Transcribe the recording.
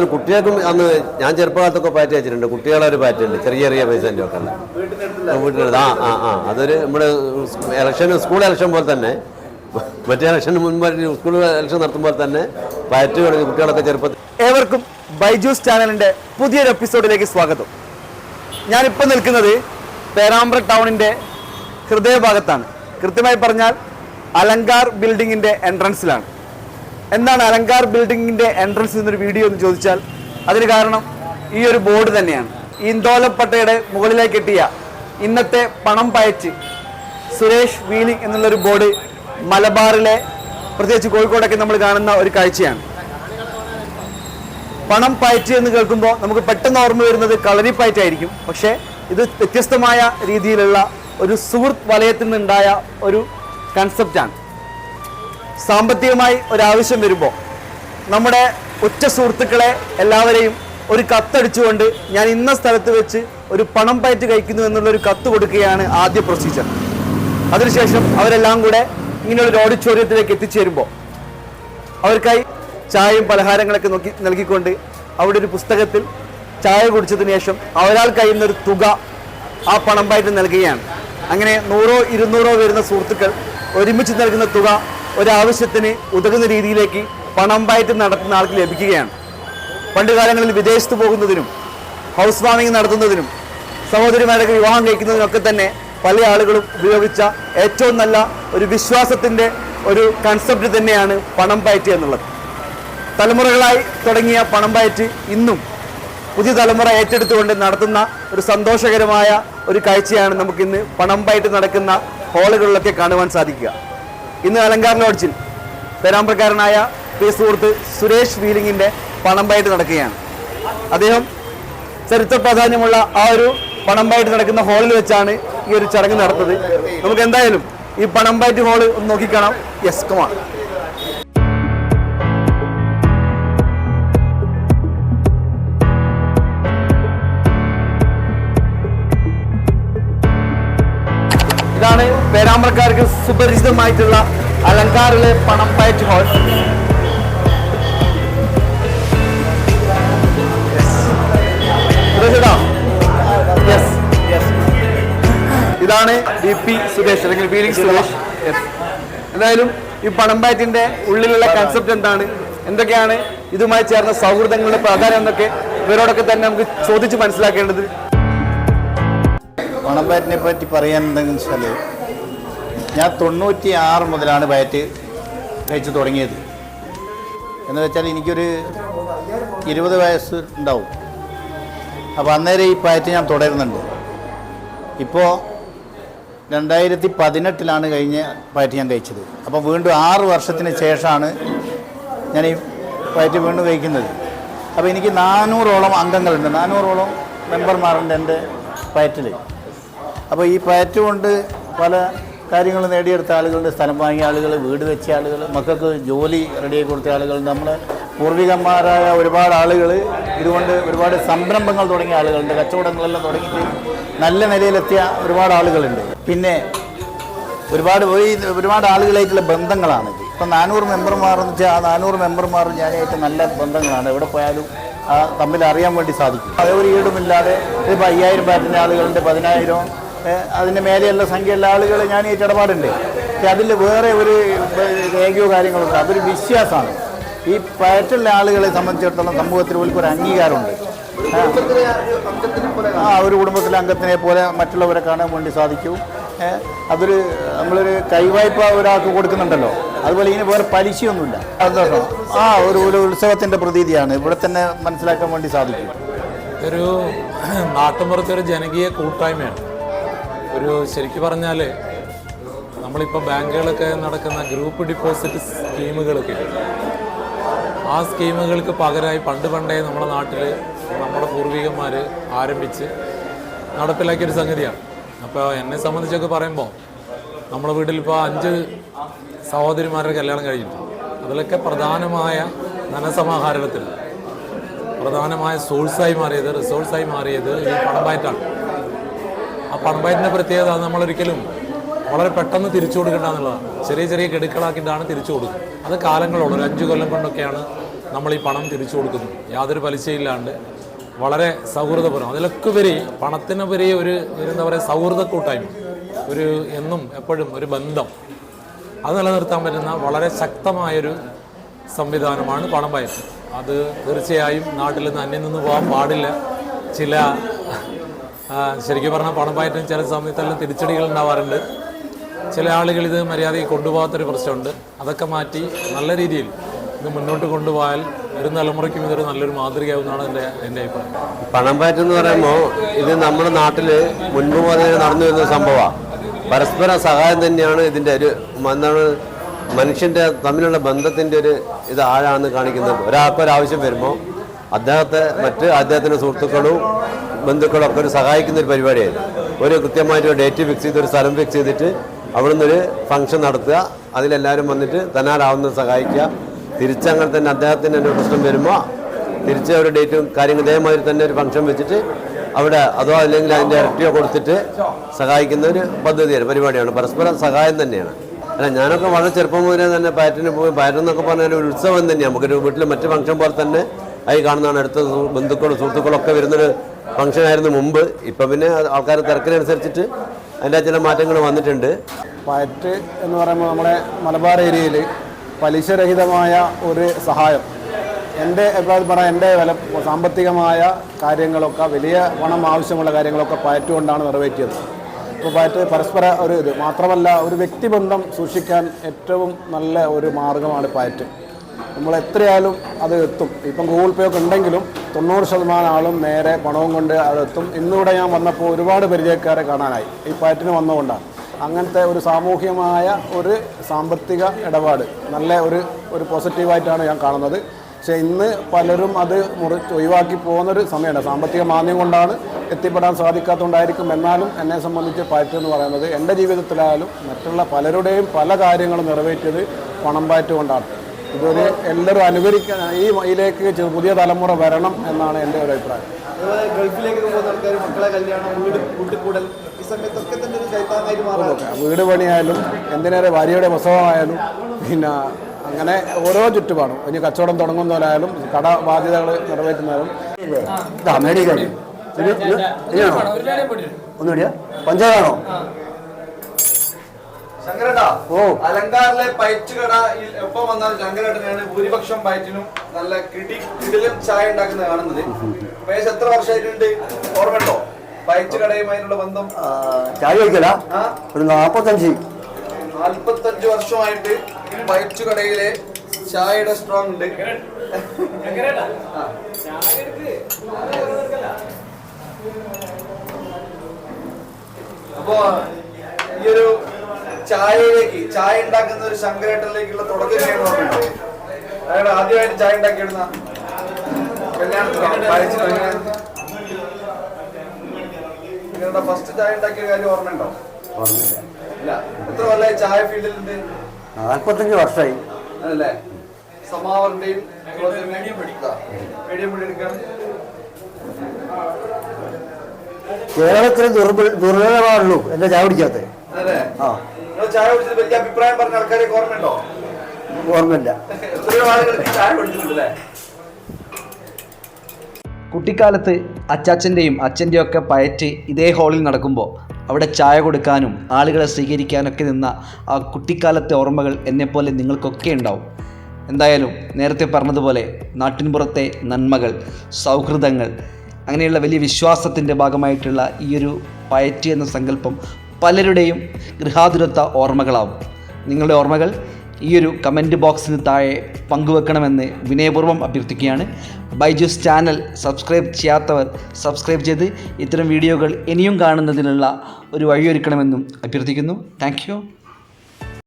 കുഴപ്പമില്ല കുട്ടികൾക്കും അന്ന് ഞാൻ ചെറുപ്പകാലത്തൊക്കെ പാറ്റ് വെച്ചിട്ടുണ്ട്. കുട്ടികളെ ഒരു പാറ്റ് ഉണ്ട്. ചെറിയ ചെറിയ പൈസന്റെ ഒക്കെ. വീട്ടിൽ ആ ആ ആ അതൊരു നമ്മുടെ ഇലക്ഷൻ സ്കൂൾ ഇലക്ഷൻ പോലെ തന്നെ. മറ്റേ ഇലക്ഷന് മുൻപ് സ്കൂൾ ഇലക്ഷൻ നടത്തുമ്പോൾ തന്നെ പാറ്റ് തുടങ്ങി കുട്ടികളൊക്കെ ചെറുപ്പത്തിൽ ഏവർക്കും ബൈജൂസ് ചാനലിന്റെ പുതിയൊരു എപ്പിസോഡിലേക്ക് സ്വാഗതം. ഞാനിപ്പോൾ നിൽക്കുന്നത് പേരാമ്പ്ര ടൗണിന്റെ ഹൃദയഭാഗത്താണ്. കൃത്യമായി പറഞ്ഞാൽ അലങ്കാർ ബിൽഡിങ്ങിന്റെ എൻട്രൻസിലാണ് എന്താണ് അലങ്കാർ ബിൽഡിങ്ങിന്റെ എൻട്രൻസ് എന്നൊരു വീഡിയോ എന്ന് ചോദിച്ചാൽ അതിന് കാരണം ഈ ഒരു ബോർഡ് തന്നെയാണ്. ഇന്തോലപ്പട്ടയുടെ മുകളിലേക്ക് എത്തിയ ഇന്നത്തെ പണം പയച്ച് സുരേഷ് വീലിംഗ് എന്നുള്ളൊരു ബോർഡ് മലബാറിലെ പ്രത്യേകിച്ച് കോഴിക്കോടൊക്കെ നമ്മൾ കാണുന്ന ഒരു കാഴ്ചയാണ്. പണം പയറ്റ് എന്ന് കേൾക്കുമ്പോൾ നമുക്ക് പെട്ടെന്ന് ഓർമ്മ വരുന്നത് കളരി പയറ്റായിരിക്കും. പക്ഷേ ഇത് വ്യത്യസ്തമായ രീതിയിലുള്ള ഒരു സുഹൃത്ത് വലയത്തിൽ നിന്നുണ്ടായ ഒരു കൺസെപ്റ്റാണ് സാമ്പത്തികമായി ഒരാവശ്യം വരുമ്പോൾ നമ്മുടെ ഉറ്റ സുഹൃത്തുക്കളെ എല്ലാവരെയും ഒരു കത്തടിച്ചുകൊണ്ട് ഞാൻ ഇന്ന സ്ഥലത്ത് വെച്ച് ഒരു പണം പയറ്റ് കഴിക്കുന്നു എന്നുള്ള ഒരു കത്ത് കൊടുക്കുകയാണ് ആദ്യ പ്രൊസീജിയർ അതിനുശേഷം അവരെല്ലാം കൂടെ ഇങ്ങനെ ഒരു ഓഡിറ്റോറിയത്തിലേക്ക് എത്തിച്ചേരുമ്പോൾ അവർക്കായി ചായയും പലഹാരങ്ങളൊക്കെ നോക്കി നൽകിക്കൊണ്ട് അവിടെ ഒരു പുസ്തകത്തിൽ ചായ കുടിച്ചതിന് ശേഷം അവരാൾ കഴിയുന്ന ഒരു തുക ആ പണം പയറ്റ് നൽകുകയാണ്. അങ്ങനെ നൂറോ ഇരുന്നൂറോ വരുന്ന സുഹൃത്തുക്കൾ ഒരുമിച്ച് നൽകുന്ന തുക ഒരാവശ്യത്തിന് ഉതകുന്ന രീതിയിലേക്ക് പണം പായിട്ട് നടത്തുന്ന ആൾക്ക് ലഭിക്കുകയാണ്. പണ്ട് കാലങ്ങളിൽ വിദേശത്ത് പോകുന്നതിനും ഹൗസ് വാമിംഗ് നടത്തുന്നതിനും സഹോദരിമാരൊക്കെ വിവാഹം കഴിക്കുന്നതിനൊക്കെ തന്നെ പല ആളുകളും ഉപയോഗിച്ച ഏറ്റവും നല്ല ഒരു വിശ്വാസത്തിന്റെ ഒരു കൺസെപ്റ്റ് തന്നെയാണ് പണം പയറ്റ് എന്നുള്ളത്. തലമുറകളായി തുടങ്ങിയ പണം പയറ്റ് ഇന്നും പുതിയ തലമുറ ഏറ്റെടുത്തുകൊണ്ട് നടത്തുന്ന ഒരു സന്തോഷകരമായ ഒരു കാഴ്ചയാണ് നമുക്കിന്ന് പണം പയറ്റ് നടക്കുന്ന ഹാളുകളിലൊക്കെ കാണുവാൻ സാധിക്കുക. ഇന്ന് അലങ്കാർ ലോഡ്ജിൽ പേരാമ്പ്രക്കാരനായ പി സുഹൃത്ത് സുരേഷ് വീലിങ്ങിന്റെ പണം പയറ്റ് നടക്കുകയാണ്. അദ്ദേഹം ചരിത്ര പ്രാധാന്യമുള്ള ആ ഒരു പണമ്പായിട്ട് നടക്കുന്ന ഹാളിൽ വെച്ചാണ് ഈ ഒരു ചടങ്ങ് നടത്തുന്നത്. നമുക്ക് എന്തായാലും ഈ പണമ്പായിട്ട് ഹാൾ ഒന്ന് നോക്കിക്കാണാം. യെസ് കമാൺ ഇതാണ് പേരാമ്പ്രക്കാർക്ക് സുപരിചിതമായിട്ടുള്ള അലങ്കാറിലെ പണം പയറ്റ് ഹോൾ. ഇതാണ് ഡി പി സുരേഷ് അല്ലെങ്കിൽ ഫീലിംഗ് സുരേഷ്. എന്തായാലും ഈ പണമ്പാറ്റിന്റെ ഉള്ളിലുള്ള കൺസെപ്റ്റ് എന്താണ്? എന്തൊക്കെയാണ്? ഇതുമായി ചേർന്ന സൗഹൃദങ്ങളുടെ പ്രാധാന്യം എന്നൊക്കെ ഇവരോടൊക്കെ തന്നെ നമുക്ക് ചോദിച്ച് മനസ്സിലാക്കേണ്ടത് പണംപാറ്റിനെ പറ്റി പറയാൻ എന്തെങ്കിലും വെച്ചാൽ ഞാൻ തൊണ്ണൂറ്റി ആറ് മുതലാണ് ബാറ്റ് കഴിച്ചു തുടങ്ങിയത്. എന്ന് വെച്ചാൽ എനിക്കൊരു ഇരുപത് വയസ്സ് ഉണ്ടാവും. അപ്പോൾ അന്നേരം ഈ പാറ്റ് ഞാൻ തുടരുന്നുണ്ട്. ഇപ്പോൾ രണ്ടായിരത്തി പതിനെട്ടിലാണ് കഴിഞ്ഞ പാറ്റ് ഞാൻ കഴിച്ചത്. അപ്പോൾ വീണ്ടും ആറ് വർഷത്തിന് ശേഷമാണ് ഞാൻ ഈ പാറ്റ് വീണ്ടും കഴിക്കുന്നത്. അപ്പോൾ എനിക്ക് നാനൂറോളം അംഗങ്ങളുണ്ട്. നാനൂറോളം മെമ്പർമാരുണ്ട് എന്റെ പാറ്റിൽ അപ്പോൾ ഈ പയറ്റ് കൊണ്ട് പല കാര്യങ്ങൾ നേടിയെടുത്ത ആളുകളുടെ സ്ഥലം വാങ്ങിയ ആളുകൾ വീട് വെച്ച ആളുകൾ മക്കൾക്ക് ജോലി റെഡിയാക്കി കൊടുത്ത ആളുകൾ നമ്മുടെ പൂർവികന്മാരായ ഒരുപാട് ആളുകൾ ഇതുകൊണ്ട് ഒരുപാട് സംരംഭങ്ങൾ തുടങ്ങിയ ആളുകളുണ്ട്. കച്ചവടങ്ങളെല്ലാം തുടങ്ങിയിട്ട് നല്ല നിലയിലെത്തിയ ഒരുപാട് ആളുകളുണ്ട്. പിന്നെ ഒരുപാട് ഒരുപാട് ആളുകളായിട്ടുള്ള ബന്ധങ്ങളാണ് ഇപ്പം നാനൂറ് മെമ്പർമാർ എന്ന് വെച്ചാൽ ആ നാനൂറ് മെമ്പർമാർ ഞാനായിട്ട് നല്ല ബന്ധങ്ങളാണ്. എവിടെ പോയാലും ആ തമ്മിൽ അറിയാൻ വേണ്ടി സാധിക്കും. അതേ ഒരു ഈടുമില്ലാതെ ഇതിപ്പോൾ അയ്യായിരം പാറ്റിന്റെ ആളുകളുണ്ട്. പതിനായിരം അതിന്റെ മേലെയുള്ള സംഖ്യയുള്ള ആളുകൾ ഞാൻ ഈ ഇടപാടുണ്ട്. പക്ഷെ അതിൽ വേറെ ഒരു രേഖയോ കാര്യങ്ങളോ അതൊരു വിശ്വാസമാണ്. ഈ പയറ്റുള്ള ആളുകളെ സംബന്ധിച്ചിടത്തോളം സമൂഹത്തിൽ ഒരു അംഗീകാരമുണ്ട്. ആ. ഒരു കുടുംബത്തിലെ അംഗത്തിനെ പോലെ മറ്റുള്ളവരെ കാണാൻ വേണ്ടി സാധിക്കും. അതൊരു നമ്മളൊരു കൈവായ്പ ഒരാൾക്ക് കൊടുക്കുന്നുണ്ടല്ലോ. അതുപോലെ ഇതിന് വേറെ പലിശയൊന്നുമില്ല. സന്തോഷം ആ ഒരു ഒരു ഉത്സവത്തിന്റെ പ്രതീതിയാണ്. ഇവിടെ തന്നെ മനസ്സിലാക്കാൻ വേണ്ടി സാധിക്കും. ഒരു നാട്ടുമ്പുറത്തെ ഒരു ജനകീയ കൂട്ടായ്മയാണ്. ഒരു ശരിക്കും പറഞ്ഞാൽ നമ്മളിപ്പോൾ ബാങ്കുകളൊക്കെ നടക്കുന്ന ഗ്രൂപ്പ് ഡിപ്പോസിറ്റ് സ്കീമുകളൊക്കെ. ആ സ്കീമുകൾക്ക് പകരമായി പണ്ട് പണ്ടേ നമ്മുടെ നാട്ടിൽ നമ്മുടെ പൂർവികന്മാർ ആരംഭിച്ച് നടപ്പിലാക്കിയൊരു സംഗതിയാണ് അപ്പോൾ എന്നെ സംബന്ധിച്ചൊക്കെ പറയുമ്പോൾ നമ്മുടെ വീട്ടിൽ ഇപ്പോൾ അഞ്ച് സഹോദരിമാരുടെ കല്യാണം കഴിഞ്ഞിട്ടുണ്ട് അതിലൊക്കെ പ്രധാനമായ ധനസമാഹരണത്തിൽ പ്രധാനമായ സോഴ്സായി മാറിയത് റിസോഴ്സായി മാറിയത് ഈ ആ പണമ്പയറ്റിന്റെ പ്രത്യേകത നമ്മളൊരിക്കലും വളരെ പെട്ടെന്ന് തിരിച്ചു കൊടുക്കേണ്ട എന്നുള്ളതാണ്. ചെറിയ ചെറിയ ഗഡുക്കളാക്കിയിട്ടാണ് തിരിച്ചു കൊടുക്കുക. അത് കാലങ്ങളോട് ഒരു അഞ്ച് കൊല്ലം കൊണ്ടൊക്കെയാണ് നമ്മൾ ഈ പണം തിരിച്ചു കൊടുക്കുന്നത്. യാതൊരു പലിശയില്ലാണ്ട് വളരെ സൗഹൃദപരം. അതിലൊക്കെ ഉപരി പണത്തിനുപരി ഒരു എന്താ പറയുക സൗഹൃദ കൂട്ടായ്മ. ഒരു എന്നും എപ്പോഴും ഒരു ബന്ധം. അത് നിലനിർത്താൻ പറ്റുന്ന വളരെ ശക്തമായൊരു സംവിധാനമാണ് പണം അത് തീർച്ചയായും നാട്ടിൽ നിന്ന് അന്യം നിന്ന് പോകാൻ പാടില്ല. ചില ശരിക്കും പറഞ്ഞാൽ പണം പയറ്റും ചില സമയത്തെല്ലാം തിരിച്ചടികൾ ഉണ്ടാവാറുണ്ട്. ചില ആളുകൾ ഇത് മര്യാദയ്ക്ക് കൊണ്ടുപോകാത്തൊരു പ്രശ്നമുണ്ട്. അതൊക്കെ മാറ്റി നല്ല രീതിയിൽ ഇത് മുന്നോട്ട് കൊണ്ടുപോയാൽ ഒരു തലമുറയ്ക്കും ഇതൊരു നല്ലൊരു മാതൃകയാവുന്നതാണ് എന്റെ എന്റെ അഭിപ്രായം. പണം പയറ്റം എന്ന് പറയുമ്പോൾ ഇത് നമ്മുടെ നാട്ടിൽ മുൻപ് മുതലേ നടന്നു വരുന്ന സംഭവമാണ് പരസ്പര സഹായം തന്നെയാണ് ഇതിന്റെ ഒരു എന്താണ് മനുഷ്യന്റെ തമ്മിലുള്ള ബന്ധത്തിന്റെ ഒരു ഇത് ആഴാന്ന് കാണിക്കുന്നത്. ഒരാൾക്കൊരാവശ്യം വരുമ്പോൾ അദ്ദേഹത്തെ മറ്റ് അദ്ദേഹത്തിന്റെ സുഹൃത്തുക്കളും ബന്ധുക്കളും ഒക്കെ ഒരു സഹായിക്കുന്ന ഒരു പരിപാടിയായിരുന്നു. ഒരു കൃത്യമായിട്ട് ഒരു ഡേറ്റ് ഫിക്സ് ചെയ്ത് ഒരു സ്ഥലം ഫിക്സ് ചെയ്തിട്ട് അവിടെ നിന്നൊരു ഫംഗ്ഷൻ നടത്തുക. അതിലെല്ലാവരും വന്നിട്ട് തന്നാലാവുന്ന സഹായിക്കുക. തിരിച്ചങ്ങനെ തന്നെ അദ്ദേഹത്തിന്റെ ഒരു പ്രശ്നം വരുമ്പോൾ തിരിച്ച് ഒരു ഡേറ്റും കാര്യങ്ങൾ ഇതേമാതിരി തന്നെ ഒരു ഫംഗ്ഷൻ വെച്ചിട്ട് അവിടെ അതോ അല്ലെങ്കിൽ അതിന്റെ ഇരട്ടിയോ കൊടുത്തിട്ട് സഹായിക്കുന്ന ഒരു പദ്ധതിയാണ് പരിപാടിയാണ്. പരസ്പര സഹായം തന്നെയാണ്. അല്ല ഞാനൊക്കെ വളരെ ചെറുപ്പം മുതലേ തന്നെ പാറ്റിന് പോയി പാറ്റെന്നൊക്കെ പറഞ്ഞാൽ ഒരു ഉത്സവം തന്നെയാണ്. നമുക്കൊരു വീട്ടിൽ മറ്റു ഫംഗ്ഷൻ പോലെ തന്നെ ആയി കാണുന്നതാണ് അടുത്ത ബന്ധുക്കളും സുഹൃത്തുക്കളും ഒക്കെ വരുന്നൊരു ഫംഗ്ഷൻ ആയിരുന്നു മുമ്പ്. ഇപ്പം പിന്നെ ആൾക്കാർ തിരക്കിനനുസരിച്ചിട്ട് അതിന്റെ ചില മാറ്റങ്ങൾ വന്നിട്ടുണ്ട്. പയറ്റ് എന്ന് പറയുമ്പോൾ നമ്മുടെ മലബാർ ഏരിയയിൽ പലിശരഹിതമായ ഒരു സഹായം എന്റെ എപ്പോഴും പറയാം എന്റെ വില സാമ്പത്തികമായ കാര്യങ്ങളൊക്കെ വലിയ പണം ആവശ്യമുള്ള കാര്യങ്ങളൊക്കെ പയറ്റ് കൊണ്ടാണ് നിറവേറ്റിയത്. ഇപ്പോൾ പയറ്റ് പരസ്പര ഒരു ഇത് മാത്രമല്ല ഒരു വ്യക്തിബന്ധം സൂക്ഷിക്കാൻ ഏറ്റവും നല്ല ഒരു മാർഗമാണ് പയറ്റ്. നമ്മൾ എത്രയായാലും അത് എത്തും. ഇപ്പം ഗൂഗിൾ പേ ഒക്കെ ഉണ്ടെങ്കിലും തൊണ്ണൂറ് ശതമാനം ആളും നേരെ പണവും കൊണ്ട് അതെത്തും ഇന്നിവിടെ ഞാൻ വന്നപ്പോൾ ഒരുപാട് പരിചയക്കാരെ കാണാനായി. ഈ പാറ്റിന് വന്നുകൊണ്ടാണ് അങ്ങനത്തെ ഒരു സാമൂഹ്യമായ ഒരു സാമ്പത്തിക ഇടപാട് നല്ല ഒരു ഒരു പോസിറ്റീവായിട്ടാണ് ഞാൻ കാണുന്നത്. പക്ഷേ ഇന്ന് പലരും അത് മുറി ഒഴിവാക്കി പോകുന്നൊരു സമയമാണ്. സാമ്പത്തിക മാന്യം കൊണ്ടാണ് എത്തിപ്പെടാൻ സാധിക്കാത്തതുകൊണ്ടായിരിക്കും. എന്നാലും എന്നെ സംബന്ധിച്ച് പാറ്റ് എന്ന് പറയുന്നത് എന്റെ ജീവിതത്തിലായാലും മറ്റുള്ള പലരുടെയും പല കാര്യങ്ങളും നിറവേറ്റിയത് പണം പാറ്റ് കൊണ്ടാണ്. ഇതൊരു എല്ലാവരും അനുകരിക്കാൻ ഈ ഇതിലേക്ക് പുതിയ തലമുറ വരണം എന്നാണ് എന്റെ ഒരു അഭിപ്രായം. ഗൾഫിലേക്ക് പോകുന്ന ആൾക്കാർ മക്കളെ കല്യാണം വീട് കൂട്ടിക്കൂടൽ ഈ സമയത്തൊക്കെ തന്നെ ഒരു ചൈത്താനായിട്ട് വീട് പണിയായാലും എന്തിനേറെ ഭാര്യയുടെ പ്രസവമായാലും പിന്നെ അങ്ങനെ ഓരോ ചുറ്റുപാടും. ഇനി കച്ചവടം തുടങ്ങുന്നവരായാലും കട ബാധ്യതകൾ നിറവേറ്റുന്നവരും. ഒന്നുകൂടിയാ പഞ്ചായത്താണോ? ഓ അലങ്കാറിലെ പയറ്റുകട എപ്പം വന്നാലും ശങ്കരേട്ടനാണ് ഭൂരിപക്ഷം പയറ്റിനും നല്ല കിടി കിടിലും ചായ ഉണ്ടാക്കുന്നത് കാണുന്നത്. പേശ് എത്ര വർഷമായിട്ടുണ്ട്? ഓർമ്മയുണ്ടോ? പയറ്റുകടയുമായിട്ടുള്ള ബന്ധം? ചായ കഴിക്കല? ഒരു നാപ്പത്തഞ്ച്. നാൽപ്പത്തഞ്ച് വർഷമായിട്ട് പയറ്റുകടയിലെ ചായയുടെ സ്ട്രോങ് ഉണ്ട്. അപ്പോ ഈ ഒരു ചായയിലേക്ക് ചായ ഉണ്ടാക്കുന്ന ഒരു ശങ്കരേട്ടനിലേക്കുള്ള തുടക്കം അയാൾ ആദ്യമായിട്ട് ചായ ഉണ്ടാക്കിയിടുന്ന കല്യാണത്തിലാണ് ഫസ്റ്റ് ചായ ഉണ്ടാക്കിയ കാര്യം ഓർമ്മയുണ്ടോ? ഇല്ല. എത്ര കൊല്ലായി ചായ ഫീൽഡിൽ ഉണ്ട് നാൽപ്പത്തഞ്ച് വർഷമായി അതല്ലേ സമാവറിന്റെയും മീഡിയം പൊടി എടുക്കാൻ കേരളത്തിൽ ദുർബല ദുർബലമാണല്ലോ എന്റെ ചായ പിടിക്കാത്ത ആ. ചായ കുടിച്ചത് വലിയ അഭിപ്രായം പറഞ്ഞ ആൾക്കാരെ ഓർമ്മയുണ്ടോ? ഓർമ്മയില്ല. എത്രയോ ആളുകൾക്ക് ചായ കുടിച്ചിട്ടുണ്ടല്ലേ? കുട്ടിക്കാലത്ത് അച്ചാച്ചന്റെയും അച്ഛന്റെയും ഒക്കെ പയറ്റ് ഇതേ ഹാളിൽ നടക്കുമ്പോൾ അവിടെ ചായ കൊടുക്കാനും ആളുകളെ സ്വീകരിക്കാനൊക്കെ നിന്ന ആ കുട്ടിക്കാലത്തെ ഓർമ്മകൾ എന്നെപ്പോലെ നിങ്ങൾക്കൊക്കെ ഉണ്ടാവും. എന്തായാലും നേരത്തെ പറഞ്ഞതുപോലെ നാട്ടിൻപുറത്തെ നന്മകൾ സൗഹൃദങ്ങൾ അങ്ങനെയുള്ള വലിയ വിശ്വാസത്തിന്റെ ഭാഗമായിട്ടുള്ള ഈ ഒരു പയറ്റ് എന്ന സങ്കല്പം പലരുടെയും ഗൃഹാതുരത്വ ഓർമ്മകളാവും. നിങ്ങളുടെ ഓർമ്മകൾ ഈ ഒരു കമന്റ് ബോക്സിന് താഴെ പങ്കുവെക്കണമെന്ന് വിനയപൂർവം അഭ്യർത്ഥിക്കുകയാണ്. ബൈജൂസ് ചാനൽ സബ്സ്ക്രൈബ് ചെയ്യാത്തവർ സബ്സ്ക്രൈബ് ചെയ്ത് ഇത്തരം വീഡിയോകൾ ഇനിയും കാണുന്നതിനുള്ള ഒരു വഴിയൊരുക്കണമെന്നും അഭ്യർത്ഥിക്കുന്നു. താങ്ക്